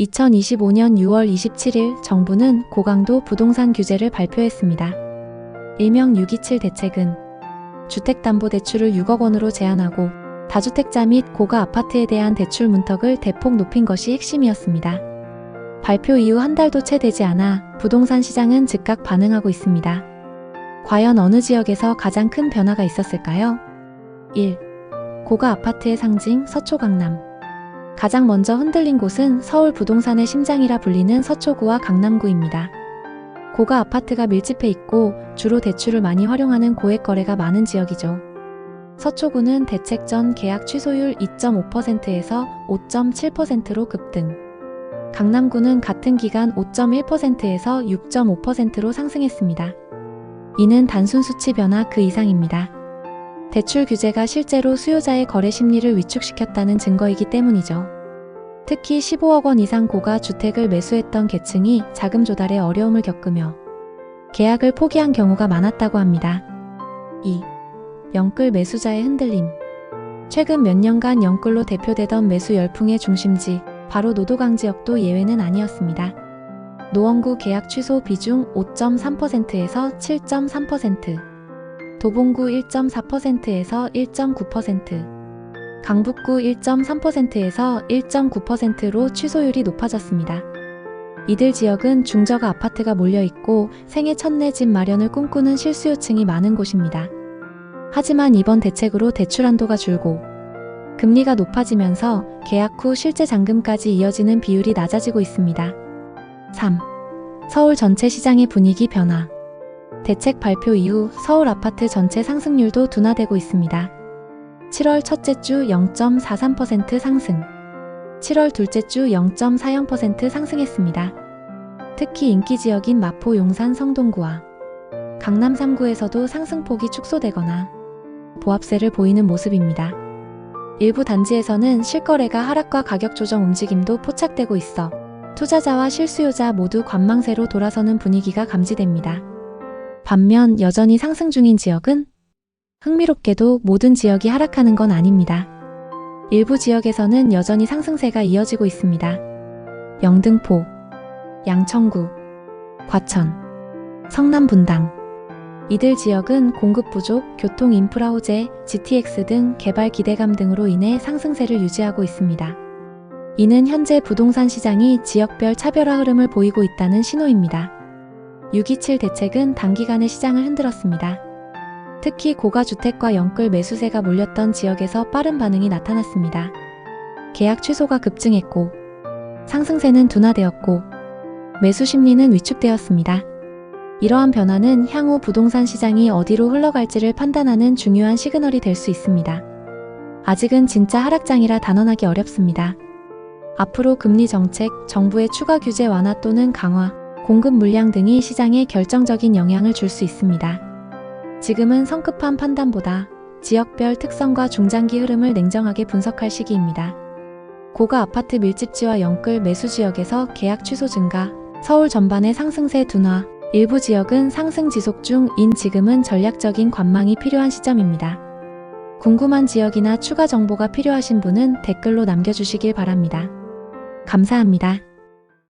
2025년 6월 27일 정부는 고강도 부동산 규제를 발표했습니다. 일명 627 대책은 주택담보대출을 6억 원으로 제한하고 다주택자 및 고가 아파트에 대한 대출 문턱을 대폭 높인 것이 핵심이었습니다. 발표 이후 한 달도 채 되지 않아 부동산 시장은 즉각 반응하고 있습니다. 과연 어느 지역에서 가장 큰 변화가 있었을까요? 1. 고가 아파트의 상징 서초 강남. 가장 먼저 흔들린 곳은 서울 부동산의 심장이라 불리는 서초구와 강남구입니다. 고가 아파트가 밀집해 있고 주로 대출을 많이 활용하는 고액 거래가 많은 지역이죠. 서초구는 대책 전 계약 취소율 2.5%에서 5.7%로 급등. 강남구는 같은 기간 5.1%에서 6.5%로 상승했습니다. 이는 단순 수치 변화 그 이상입니다. 대출 규제가 실제로 수요자의 거래 심리를 위축시켰다는 증거이기 때문이죠. 특히 15억 원 이상 고가 주택을 매수했던 계층이 자금 조달에 어려움을 겪으며 계약을 포기한 경우가 많았다고 합니다. 2. 영끌 매수자의 흔들림. 최근 몇 년간 영끌로 대표되던 매수 열풍의 중심지, 바로 노도강 지역도 예외는 아니었습니다. 노원구 계약 취소 비중 5.3%에서 7.3%, 도봉구 1.4%에서 1.9%, 강북구 1.3%에서 1.9%로 취소율이 높아졌습니다. 이들 지역은 중저가 아파트가 몰려있고 생애 첫내 집 마련을 꿈꾸는 실수요층이 많은 곳입니다. 하지만 이번 대책으로 대출 한도가 줄고 금리가 높아지면서 계약 후 실제 잔금까지 이어지는 비율이 낮아지고 있습니다. 3. 서울 전체 시장의 분위기 변화. 대책 발표 이후 서울 아파트 전체 상승률도 둔화되고 있습니다. 7월 첫째 주 0.43% 상승. 7월 둘째 주 0.40% 상승했습니다. 특히 인기 지역인 마포 용산 성동구와 강남 3구에서도 상승폭이 축소되거나 보합세를 보이는 모습입니다. 일부 단지에서는 실거래가 하락과 가격 조정 움직임도 포착되고 있어 투자자와 실수요자 모두 관망세로 돌아서는 분위기가 감지됩니다. 반면 여전히 상승 중인 지역은 흥미롭게도 모든 지역이 하락하는 건 아닙니다. 일부 지역에서는 여전히 상승세가 이어지고 있습니다. 영등포, 양천구, 과천, 성남 분당. 이들 지역은 공급 부족, 교통 인프라 호재, GTX 등 개발 기대감 등으로 인해 상승세를 유지하고 있습니다. 이는 현재 부동산 시장이 지역별 차별화 흐름을 보이고 있다는 신호입니다. 627 대책은 단기간에 시장을 흔들었습니다. 특히 고가주택과 영끌 매수세가 몰렸던 지역에서 빠른 반응이 나타났습니다. 계약 취소가 급증했고, 상승세는 둔화되었고, 매수 심리는 위축되었습니다. 이러한 변화는 향후 부동산 시장이 어디로 흘러갈지를 판단하는 중요한 시그널이 될 수 있습니다. 아직은 진짜 하락장이라 단언하기 어렵습니다. 앞으로 금리 정책, 정부의 추가 규제 완화 또는 강화, 공급 물량 등이 시장에 결정적인 영향을 줄 수 있습니다. 지금은 성급한 판단보다 지역별 특성과 중장기 흐름을 냉정하게 분석할 시기입니다. 고가 아파트 밀집지와 영끌 매수 지역에서 계약 취소 증가, 서울 전반의 상승세 둔화, 일부 지역은 상승 지속 중인 지금은 전략적인 관망이 필요한 시점입니다. 궁금한 지역이나 추가 정보가 필요하신 분은 댓글로 남겨주시길 바랍니다. 감사합니다.